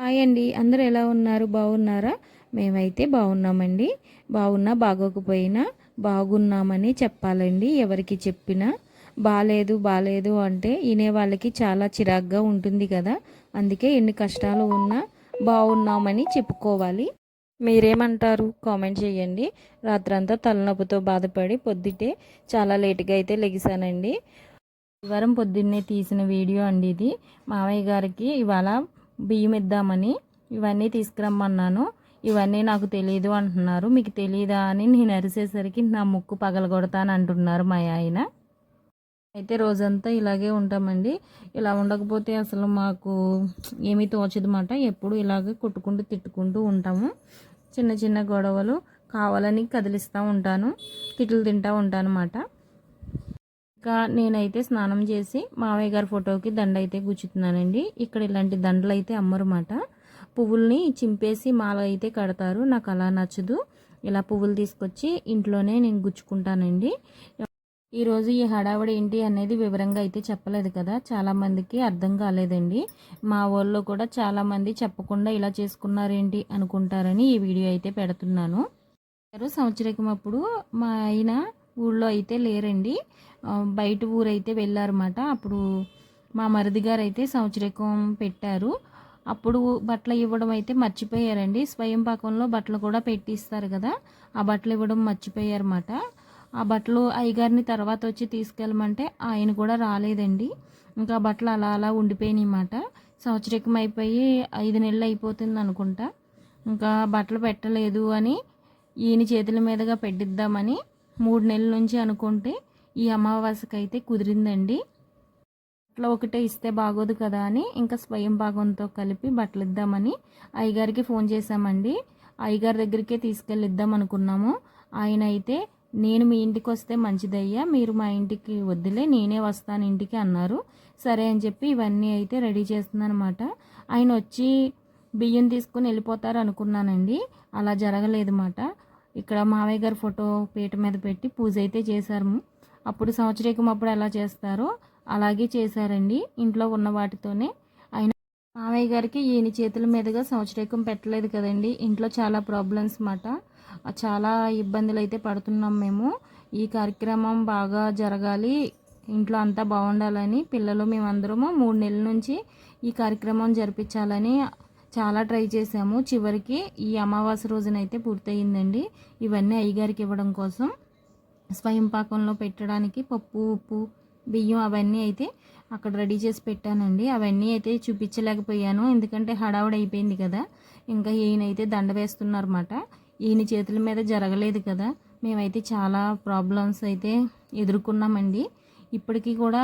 Hi అండి. అందరూ ఎలా ఉన్నారు? బాగున్నారా? మేమైతే బాగున్నామండి. బాగున్నా బాగోకపోయినా బాగున్నామని చెప్పాలండి. ఎవరికి చెప్పినా బాగాలేదు బాగాలేదు అంటే వినే వాళ్ళకి చాలా చిరాగ్గా ఉంటుంది కదా. అందుకే ఎన్ని కష్టాలు ఉన్నా బాగున్నామని చెప్పుకోవాలి. మీరేమంటారు? కామెంట్ చేయండి. రాత్రంతా తలనొప్పితో బాధపడి పొద్దుటే చాలా లేట్గా అయితే లెగిసానండి. వారం పొద్దున్నే తీసిన వీడియో అండి ఇది. మామయ్య గారికి ఇవాళ బియ్యం ఇద్దామని ఇవన్నీ తీసుకురమ్మన్నాను. ఇవన్నీ నాకు తెలియదు అంటున్నారు. మీకు తెలియదా అని నేను అరిసేసరికి నా ముక్కు పగలగొడతాను అంటున్నారు మా ఆయన. అయితే రోజంతా ఇలాగే ఉంటామండి. ఇలా ఉండకపోతే అసలు మాకు ఏమీ తోచదన్నమాట. ఎప్పుడు ఇలాగే కొట్టుకుంటూ తిట్టుకుంటూ ఉంటాము. చిన్న చిన్న గొడవలు కావాలని కదిలిస్తూ ఉంటాను. తిట్లు తింటూ ఉంటాను అన్నమాట ఇంకా నేనైతే స్నానం చేసి మావయ్య గారి ఫోటోకి దండ అయితే గుచ్చుతున్నానండి. ఇక్కడ ఇలాంటి దండలు అయితే అమ్మరమాట. పువ్వుల్ని చింపేసి మాల అయితే కడతారు. నాకు అలా నచ్చదు. ఇలా పువ్వులు తీసుకొచ్చి ఇంట్లోనే నేను గుచ్చుకుంటానండి. ఈరోజు ఈ హడావిడి ఏంటి అనేది వివరంగా అయితే చెప్పలేదు కదా. చాలామందికి అర్థం కాలేదండి. మా ఊళ్ళో కూడా చాలామంది చెప్పకుండా ఇలా చేసుకున్నారేంటి అనుకుంటారని ఈ వీడియో అయితే పెడుతున్నాను. సంవత్సరం అప్పుడు మా ఆయన ఊళ్ళో అయితే లేరండి. బయట ఊరైతే వెళ్ళారన్నమాట. అప్పుడు మా మరిది గారు అయితే సంవత్సరకం పెట్టారు. అప్పుడు బట్టలు ఇవ్వడం అయితే మర్చిపోయారండి. స్వయం పాకంలో బట్టలు కూడా పెట్టిస్తారు కదా ఆ బట్టలు ఇవ్వడం మర్చిపోయారన్నమాట. ఆ బట్టలు అయ్యగారిని తర్వాత వచ్చి తీసుకెళ్ళమంటే ఆయన కూడా రాలేదండి. ఇంకా బట్టలు అలా అలా ఉండిపోయినాయి అన్నమాట. సంవత్సరకం అయిపోయి ఐదు నెలలు అయిపోతుంది అనుకుంటా. ఇంకా బట్టలు పెట్టలేదు అని ఈయన చేతుల మీదుగా పెట్టిద్దామని మూడు నెలల నుంచి అనుకుంటే ఈ అమావాస్యకి అయితే కుదిరిందండి. అట్లా ఒకటే ఇస్తే బాగోదు కదా అని ఇంకా స్వయం భాగంతో కలిపి బట్టలు ఇద్దామని అయ్యగారికి ఫోన్ చేశామండి. అయ్యగారి దగ్గరికే తీసుకెళ్ళిద్దాం అనుకున్నాము. ఆయన అయితే నేను మీ ఇంటికి వస్తే మంచిదయ్యా మీరు మా ఇంటికి వద్దులే నేనే వస్తాను ఇంటికి అన్నారు. సరే అని చెప్పి ఇవన్నీ అయితే రెడీ చేస్తుందనమాట ఆయన వచ్చి బియ్యం తీసుకుని వెళ్ళిపోతారు అనుకున్నానండి అలా జరగలేదు మాట ఇక్కడ మావయ్య గారి ఫోటో పీట మీద పెట్టి పూజ అయితే చేశారు. అప్పుడు సంవత్సరీకం అప్పుడు ఎలా చేస్తారో అలాగే చేశారండి. ఇంట్లో ఉన్న వాటితోనే. ఆయన మావయ్య గారికి ఈయన చేతుల మీదుగా సంవత్సరీకం పెట్టలేదు కదండి. ఇంట్లో చాలా ప్రాబ్లమ్స్ మాట. చాలా ఇబ్బందులు అయితే పడుతున్నాం మేము. ఈ కార్యక్రమం బాగా జరగాలి. ఇంట్లో అంతా బాగుండాలని పిల్లలు మేమందరము మూడు నెలల నుంచి ఈ కార్యక్రమం జరిపించాలని చాలా ట్రై చేసాము. చివరికి ఈ అమావాస్య రోజునైతే పూర్తయిందండి. ఇవన్నీ అయ్యగారికి ఇవ్వడం కోసం స్వయం పాకంలో పెట్టడానికి పప్పు ఉప్పు బియ్యం అవన్నీ అయితే అక్కడ రెడీ చేసి పెట్టానండి. అవన్నీ అయితే చూపించలేకపోయాను. ఎందుకంటే హడావుడి అయిపోయింది కదా. ఇంకా ఈయనైతే దండ వేస్తున్నారన్నమాట. ఈయన చేతుల మీద జరగలేదు కదా. మేమైతే చాలా ప్రాబ్లమ్స్ అయితే ఎదుర్కొన్నామండి. ఇప్పటికీ కూడా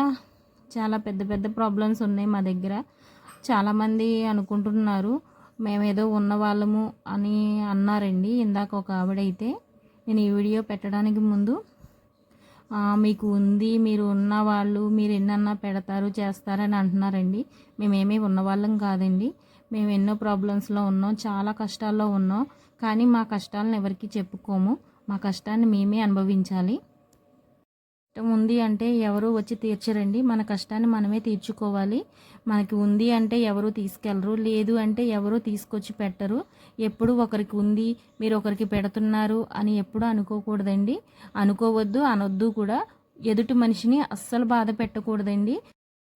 చాలా పెద్ద పెద్ద ప్రాబ్లమ్స్ ఉన్నాయి మా దగ్గర. చాలామంది అనుకుంటున్నారు మేమేదో ఉన్నవాళ్ళము అని అన్నారండి. ఇందాక ఒక ఆవిడైతే నేను ఈ వీడియో పెట్టడానికి ముందు మీకు ఉంది మీరు ఉన్నవాళ్ళు మీరు ఎన్నన్నా పెడతారు చేస్తారని అంటున్నారండి. మేమేమీ ఉన్నవాళ్ళం కాదండి. మేము ఎన్నో ప్రాబ్లమ్స్లో ఉన్నాం చాలా కష్టాల్లో ఉన్నాం కానీ మా కష్టాలను ఎవరికి చెప్పుకోము. మా కష్టాన్ని మేమే అనుభవించాలి. ఉంది అంటే ఎవరు వచ్చి తీర్చరండి. మన కష్టాన్ని మనమే తీర్చుకోవాలి. మనకి ఉంది అంటే ఎవరు తీసుకెళ్ళరు. లేదు అంటే ఎవరు తీసుకొచ్చి పెట్టరు. ఎప్పుడు ఒకరికి ఉంది మీరు ఒకరికి పెడుతున్నారు అని ఎప్పుడు అనుకోకూడదండి. అనుకోవద్దు అనొద్దు కూడా. ఎదుటి మనిషిని అస్సలు బాధ పెట్టకూడదండి.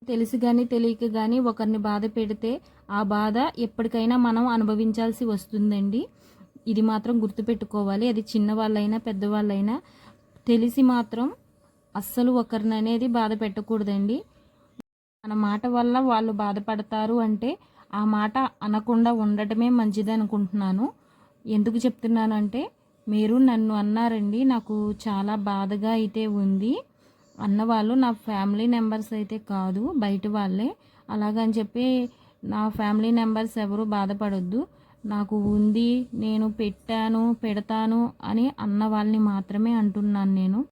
తెలిసి కానీ తెలియక కానీ ఒకరిని బాధ పెడితే ఆ బాధ ఎప్పటికైనా మనం అనుభవించాల్సి వస్తుందండి. ఇది మాత్రం గుర్తుపెట్టుకోవాలి. అది చిన్నవాళ్ళైనా పెద్దవాళ్ళైనా తెలిసి మాత్రం అస్సలు ఒకరిని అనేది బాధ పెట్టకూడదండి. మన మాట వల్ల వాళ్ళు బాధపడతారు అంటే ఆ మాట అనకుండా ఉండటమే మంచిది అనుకుంటున్నాను. ఎందుకు చెప్తున్నానంటే మీరు నన్ను అన్నారండి నాకు చాలా బాధగా అయితే ఉంది. అన్నవాళ్ళు నా ఫ్యామిలీ మెంబర్స్ అయితే కాదు బయట వాళ్ళే. అలాగని చెప్పి నా ఫ్యామిలీ మెంబర్స్ ఎవరు బాధపడొద్దు. నాకు ఉంది నేను పెట్టాను పెడతాను అని అన్న వాళ్ళని మాత్రమే అంటున్నాను నేను.